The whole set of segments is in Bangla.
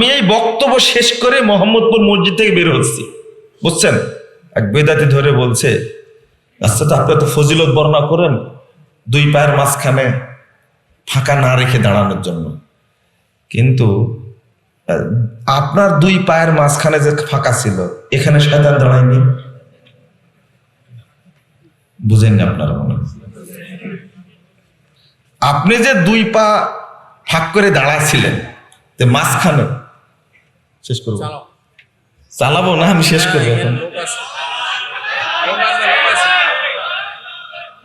আমি এই বক্তব্য শেষ করে মোহাম্মদপুর মসজিদ থেকে বের হচ্ছি। বুঝছেন? এক বেদাতি ধরে বলছে আচ্ছা তো আপনি তো ফজিলত বর্ণনা করেন, দুই পায়ের মাঝখানে ফাঁকা না রেখে দাঁড়ানোর জন্য। কিন্তু আপনার দুই পায়ের মাঝখানে যে ফাঁকা ছিল, এখানে শয়তান দাঁড়ায়নি? বুঝেননি আপনারা মনে? আপনি যে দুই পা ফাঁক করে দাঁড়াছিলেন মাঝখানে শেষ করব। চালাবো না আমি শেষ করব এখন।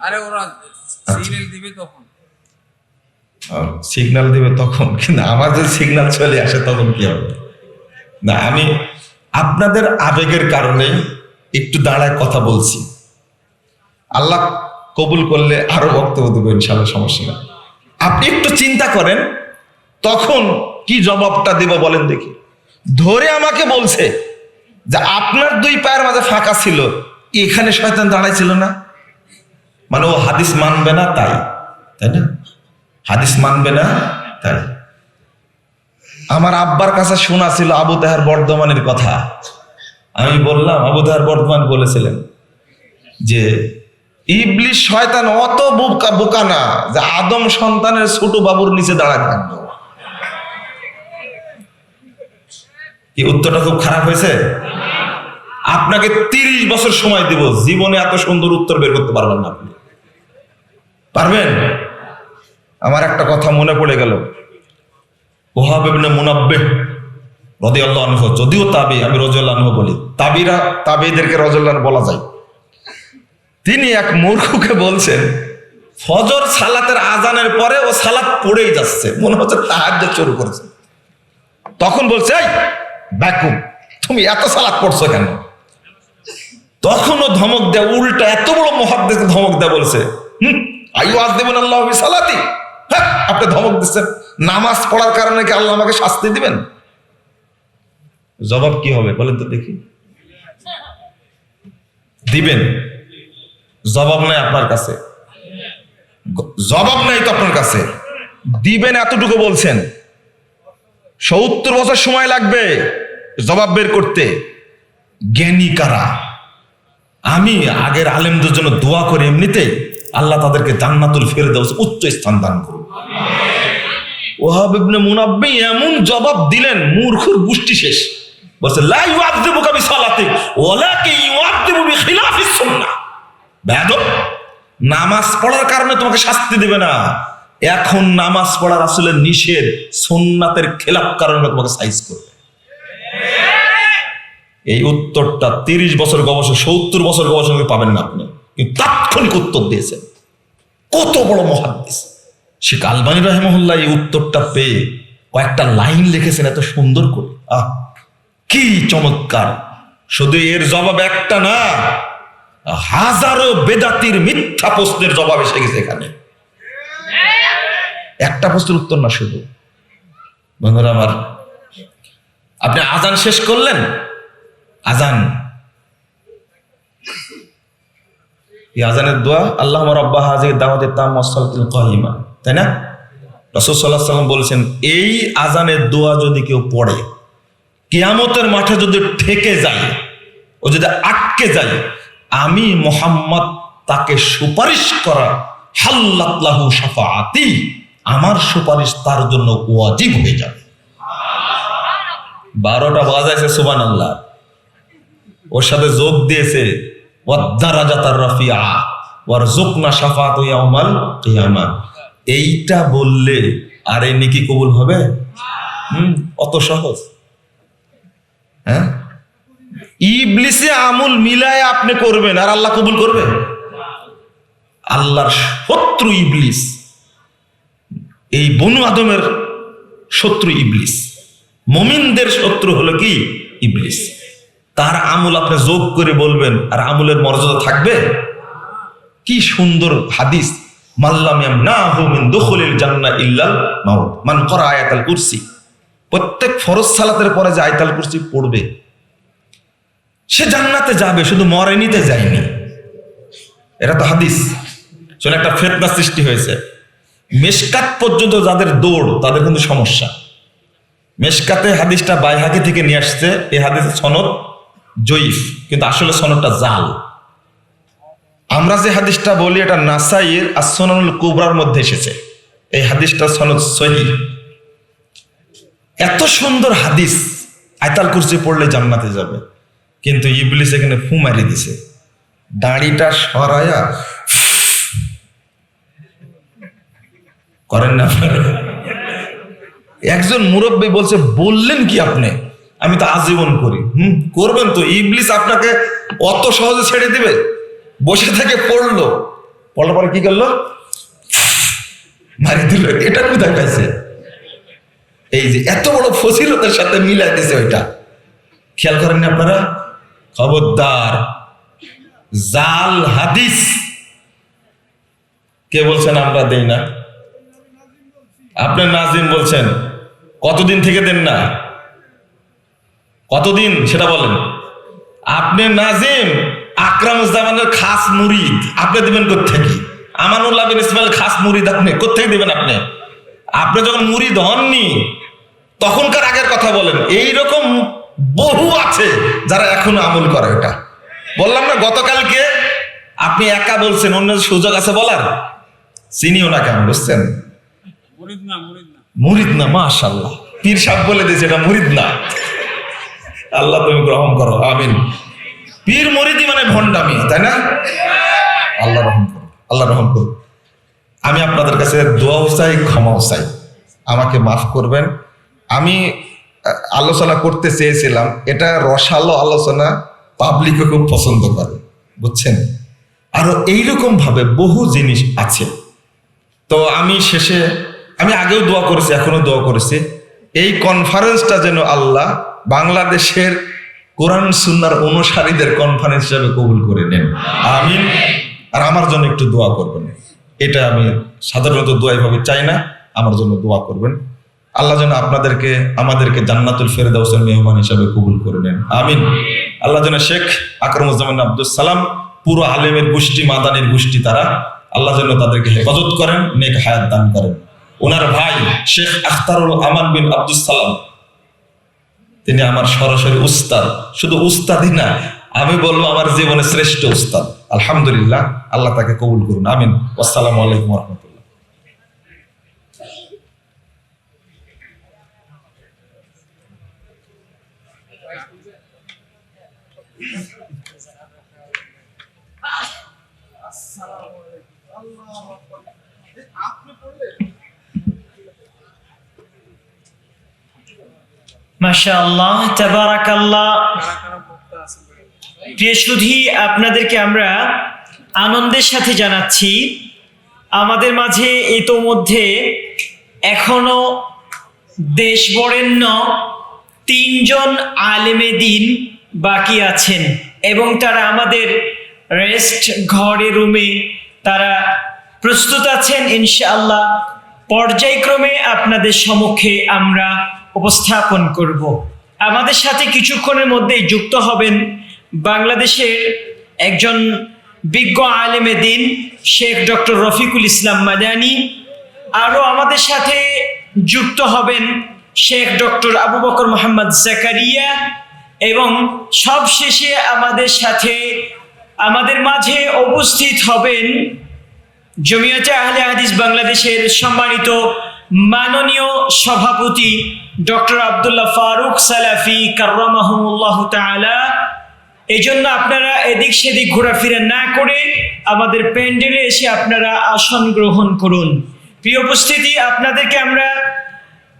আরে ওরা সিগন্যাল দিবে তখন। সিগন্যাল দিবে তখন কিন্তু আমার যদি সিগন্যাল চলে আসে তখন কি হবে? না আমি আপনাদের আবেগের কারণে একটু দাঁড়ায় কথা বলছি। আল্লাহ কবুল করলে আরও বক্তব্য দেবো ইনশাল্লাহ সমস্যা নেই। আপনি একটু চিন্তা করেন তখন কি জবাবটা দেব বলেন দেখি। ধরে আমাকে বলছে যে আপনার দুই পায়ের মাঝে ফাঁকা ছিল, এখানে শয়তান দাঁড়াই ছিল না। মানে ও হাদিস মানবে না তাই তাই না? হাদিস মানবে না তাই। আমার আব্বার কাছে শোনা ছিল আবু তাহার বর্ধমানের কথা। আমি বললাম, আবু তাহার বর্ধমান বলেছিলেন যে ইবলিশ শয়তান অত বোকা বোকা না যে আদম সন্তানের ছোট বাবুর নিচে দাঁড়ায় থাকবে কি উত্তরটা খুব খারাপ হয়েছে? আপনাকে তিরিশ বছর সময় দিব, জীবনে এত সুন্দর উত্তর বের করতে পারবেন না আপনি। পারবেন? আমার একটা কথা মনে পড়ে গেল। ওহাব মুনাব্বে রদি আল্লাহ যদিও তাবি, আমি রজুল্লাহ আনহু বলি, তাবিরা, তাবিদেরকে রজুল্লাহ বলা যায়। তিনি এক মূর্খকে বলছেন, ফজর সালাতের আজানের পরে ও সালাত পড়েই যাচ্ছে, মনে হচ্ছে তাহার শুরু করেছে। তখন বলছে ব্যাকুম তুমি এত সালাত পড়ছো কেন? তখনও ধমক দেয়, উল্টা এত বড় মহাদ্দেশকে ধমক দেয় বলছে। হুম? আইও আজ দেবেন আল্লাহ সালাতি হ্যাঁ আপনি ধমক দিচ্ছেন। নামাজ পড়ার কারণে কি আল্লাহ আমাকে শাস্তি দিবেন? জবাব কি হবে? বলেন তো দেখি। দিবেন। জবাব নাই আপনার কাছে। জবাব নাই তো আপনার কাছে। দিবেন এতটুকু বলছেন। সত্তর বছর সময় লাগবে। জবাব বের করতে, জ্ঞানী কারা? আমি আগের আলেমদের জন্য দোয়া করে এমনিতে, আল্লাহ তাদেরকে জান্নাতুল ফেরে দেওয়া উচ্চ স্থান দান করুন ওহাব ইবনে মুনাব্বি এমন জবাব দিলেন, মূর্খুর গোষ্ঠী শেষ। বলছে, লা ইউআযযিবুকা বিসালাতিক ওয়ালাকিন ইউআযযিবু বিখিলাফিস সুন্নাহ। বেয়াদব, নামাজ পড়ার কারণে তোমাকে শাস্তি দিবে না। এখন নামাজ পড়ার আসলে নিষেধ, সুন্নাতের খেলাফ কারণে তোমাকে সাইজ করবে। এই উত্তরটা তিরিশ বছর গবেষণা, সত্তর বছর গবেষণা পাবেন না আপনি। কিন্তু তাৎক্ষণিক উত্তর দিয়েছেন। কত বড় মহাদ্দেশ শেখ আলবানী রহমহুল্লাহ এই উত্তরটা পেয়ে কয়েকটা লাইন লিখেছেন এত সুন্দর করে। আহ, কি চমৎকার। শুধু এর জবাব একটা না, হাজারো বেদাতির মিথ্যা প্রশ্নের জবাব এসে গেছে এখানে। একটা প্রশ্নের উত্তর না শুধু। বন্ধুরা আমার, আপনি আজান শেষ করলেন? আজান। এই আজানের দোয়া আল্লাহ রব্বা হাজির কাহিমা, তাই না? রসদ সাল্লাহ সাল্লাম এই আজানের দোয়া যদি কেউ পড়ে, কিয়ামতের মাঠে যদি ঠেকে যায় ও যদি আটকে যায়, আমি মোহাম্মদ তাকে সুপারিশ করা হাল্লাতলাহু সাফাআতি আমার সুপারিশ তার জন্য ওয়াজিব হয়ে যাবে। বারোটা বাজাইছে সুবান আল্লাহ ওর সাথে যোগ দিয়েছে কিয়ামা। এইটা বললে আর এই নেকি কবুল হবে? হুম, অত সহজ। হ্যাঁ? ইবলিসে আমুল মিলায় আপনি করবেন, আর আল্লাহ কবুল করবে? আল্লাহর শত্রু ইবলিস। এই বনু আদমের শত্রু ইবলিস। মমিনদের শত্রু হলো কি? ইবলিস। তার আমুল আপনি যোগ করে বলবেন, আর আমুলের মর্যাদা থাকবে? কি সুন্দর হাদিস। মাল্লাম ইয়ামনাহু মিন দুখুলিল জান্নাহ ইল্লাল প্রত্যেক ফরজ সালাতের পরে যে আয়াতাল পড়বে, সে জান্নাতে যাবে, শুধু মরেনিতে যায়নি। এটা তো হাদিস। চলে একটা সৃষ্টি হয়েছে। মেশকাত পর্যন্ত যাদের দৌড়, তাদের কিন্তু সমস্যা। মেশকাতে হাদিসটা বাইহাকি থেকে নিয়ে আসছে এই হাদিস সনদ জয়ীফ, কিন্তু আসলে সনদটা জাল। আমরা যে হাদিসটা বলি, এটা নাসাইয়ের আসনানুল কুবরার মধ্যে এসেছে। এই হাদিসটা সনদ সহি। এত সুন্দর হাদিস, আয়তাল কুরসি পড়লে জান্নাতে যাবে। কিন্তু ইবলিস এখানে ফু মারি দিছে। দাড়িটা সরায়া, করেন না? একজন মুরব্বী বলছে, বললেন কি আপনি? আমি তো আজীবন করি, হুম? করবেন তো। ইবলিস আপনাকে অত সহজে ছেড়ে দিবে? বসে থেকে পড়ল। পড়ার পরে কি করল? মারি দিল। এটা কোথায় পাইছে? এই যে এত বড় ফসিলতের সাথে মিলাই দিছে ওইটা। খেয়াল করেননি আপনারা? খবরদার, জাল হাদিস। কে বলছেন আমরা দেই না? আপনি নাজিম বলছেন, কতদিন থেকে দেন না? কতদিন? সেটা বলেন। আপনি নাজিম আকরামুজ্জামানের খাস মুরিদ। আপনি দিবেন কোথেকে আমানুল্লাহ বিন ইসমাইল খাস মুরিদ আপনি। কোথেকে দিবেন আপনি? আপনি যখন মুরিদ হননি তখনকার আগের কথা বলেন। এই রকম বহু আছে যারা এখনও আমল করে এটা। বললাম না গতকালকে আপনি একা বলছেন অন্য সুযোগ আছে বলার? চিনিও না কেন বুঝছেন? মুরিদ না মুরিদ না। মুরিদ না মাশাল্লাহ পীর সাহেব বলে দিয়েছে এটা মুরিদ না। আল্লাহ তুমি গ্রহণ করো, আমিন। পীর মুরিদি মানে ভণ্ডামি, তাই না? আল্লাহ রহম করো, আল্লাহ রহম করো। আমি আপনাদের কাছে দোয়াও চাই, ক্ষমাও চাই। আমাকে মাফ করবেন। আমি আলোচনা করতে চেয়েছিলাম। এটা রসালো আলোচনা পাবলিকও খুব পছন্দ করে, বুঝছেন? আরও এইরকম ভাবে বহু জিনিস আছে। তো আমি শেষে, আমি আগেও দোয়া করেছি, এখনও দোয়া করেছি। এই কনফারেন্সটা যেন আল্লাহ বাংলাদেশের কোরআন, সুন্নার অনুসারীদের কনফারেন্স হিসাবে কবুল করে নেন। আমিন। আর আমার জন্য একটু দোয়া করবেন। এটা আমি সাধারণত দোয়া এভাবে চাই না, আমার জন্য দোয়া করবেন। আল্লাহ যেন আপনাদেরকে, আমাদেরকে জান্নাতুল ফেরদাউসের মেহমান হিসাবে কবুল করে নেন। আমিন। আল্লাহ যেন শেখ আকরমুজ্জামান আব্দুল সালাম, পুরো আলেমের গোষ্ঠী, মাদানির গোষ্ঠী তারা, আল্লাহ যেন তাদেরকে হেফাজত করেন, নেক হায়াত দান করেন। ওনার ভাই শেখ আখতারুল আমান বিন আব্দুল সালাম তিনি আমার সরাসরি উস্তাদ। শুধু উস্তাদই না, আমি বলব আমার জীবনে শ্রেষ্ঠ উস্তাদ। আলহামদুলিল্লাহ, আল্লাহ তাকে কবুল করুন, আমিন। আসসালামু আলাইকুম রহমতুল্লাহ। মাশাআল্লাহ, তাবারাকাল্লাহ। প্রিয় আপনাদেরকে আমরা আনন্দের সাথে জানাচ্ছি, আমাদের মাঝে ইতোমধ্যে এখনও দেশ বরেণ্য তিনজন আলেমে দিন বাকি আছেন এবং তারা আমাদের রেস্ট ঘরে রুমে তারা প্রস্তুত আছেন ইনশাআল্লাহ। পর্যায়ক্রমে আপনাদের সম্মুখে আমরা উপস্থাপন করব। আমাদের সাথে কিছুক্ষণের মধ্যেই যুক্ত হবেন বাংলাদেশের একজন বিজ্ঞ আলেমে দিন, শেখ ডক্টর রফিকুল ইসলাম মাদানি। আরও আমাদের সাথে যুক্ত হবেন শেখ ডক্টর আবু বকর মোহাম্মদ জাকারিয়া এবং সবশেষে আমাদের সাথে, আমাদের মাঝে উপস্থিত হবেন জমিয়তে আহলে হাদিস বাংলাদেশের সম্মানিত মাননীয় সভাপতি ডক্টর আব্দুল্লাহ ফারুক সালাফি কার্রামাহুল্লাহ তাআলা এই জন্য আপনারা এদিক সেদিক ঘোরাফেরা না করে আমাদের প্যান্ডেলে এসে আপনারা আসন গ্রহণ করুন। প্রিয় উপস্থিতি, আপনাদেরকে আমরা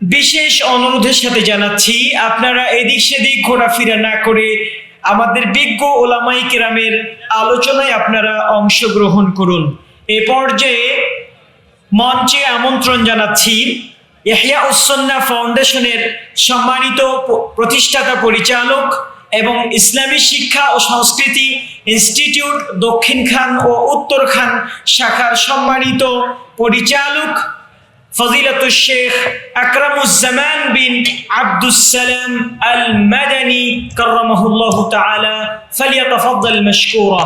বিশেষ অনুরোধের সাথে জানাচ্ছি, আপনারা এদিক সেদিক ঘোরাফেরা না করে আমাদের বিজ্ঞ ওলামাই কেরামের আলোচনায় আপনারা অংশগ্রহণ করুন। এ পর্যায়ে মঞ্চে আমন্ত্রণ জানাচ্ছি ইহিয়া উসন্না ফাউন্ডেশনের সম্মানিত প- প্রতিষ্ঠাতা পরিচালক এবং ইসলামী শিক্ষা ও সংস্কৃতি ইনস্টিটিউট দক্ষিণ খান ও উত্তর খান শাখার সম্মানিত পরিচালক فضيلة الشيخ أكرم الزمان بن عبد السلام المدني كرمه الله تعالى فليتفضل مشكورا